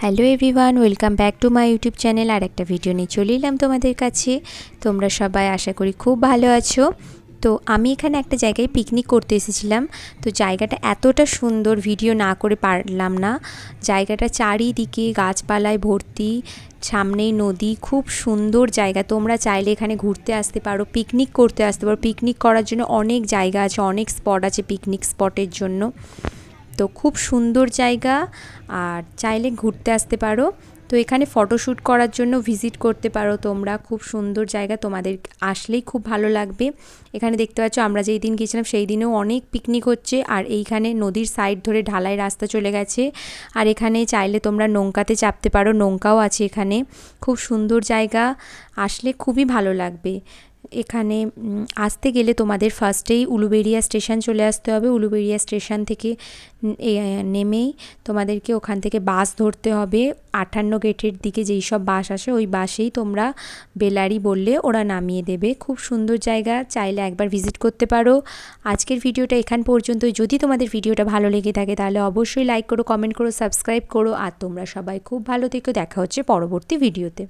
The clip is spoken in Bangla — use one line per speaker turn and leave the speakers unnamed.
Hello everyone, welcome back to my YouTube channel. আর একটা ভিডিও নিয়ে চলে এলাম তোমাদের কাছে। তোমরা সবাই আশা করি খুব ভালো আছো। তো আমি এখানে একটা জায়গায় পিকনিক করতে এসেছিলাম। তো জায়গাটা এতটা সুন্দর ভিডিও না করে পারলাম না। জায়গাটা চারিদিকে গাছপালায় ভর্তি, সামনেই নদী, খুব সুন্দর জায়গা। তোমরা চাইলে এখানে ঘুরতে আসতে পারো পিকনিক করতে আসতে পারো। পিকনিক করার জন্য অনেক জায়গা আছে, অনেক স্পট আছে পিকনিক স্পটের জন্য। তো খুব সুন্দর জায়গা, আর চাইলে ঘুরতে আসতে পারো। তো এখানে ফটোশ্যুট করার জন্য ভিজিট করতে পারো তোমরা। খুব সুন্দর জায়গা তোমাদের আসলেই খুব ভালো লাগবে। এখানে দেখতে পাচ্ছ আমরা যেই দিন গিয়েছিলাম সেই দিনেও অনেক পিকনিক হচ্ছে, আর এইখানে নদীর সাইড ধরে ঢালাই রাস্তা চলে গেছে। আর এখানে চাইলে তোমরা নৌকাতে চাপতে পারো, নৌকাও আছে এখানে। খুব সুন্দর জায়গা, আসলে খুবই ভালো লাগবে। এখানে আসতে গেলে তোমাদের ফার্স্টেই উলুবেড়িয়া স্টেশন চলে আসতে হবে। উলুবেড়িয়া স্টেশন থেকে নেমেই তোমাদেরকে ওখান থেকে বাস ধরতে হবে। আটান্ন গেটের দিকে যেই সব বাস আসে, ওই বাসেই তোমরা বেলারি বললে ওরা নামিয়ে দেবে। খুব সুন্দর জায়গা, চাইলে একবার ভিজিট করতে পারো। আজকের ভিডিওটা এখান পর্যন্ত যদি তোমাদের ভিডিওটা ভালো লেগে থাকে, তাহলে অবশ্যই লাইক করো কমেন্ট করো সাবস্ক্রাইব করো। আর তোমরা সবাই খুব ভালো থেকো। দেখা হচ্ছে পরবর্তী ভিডিওতে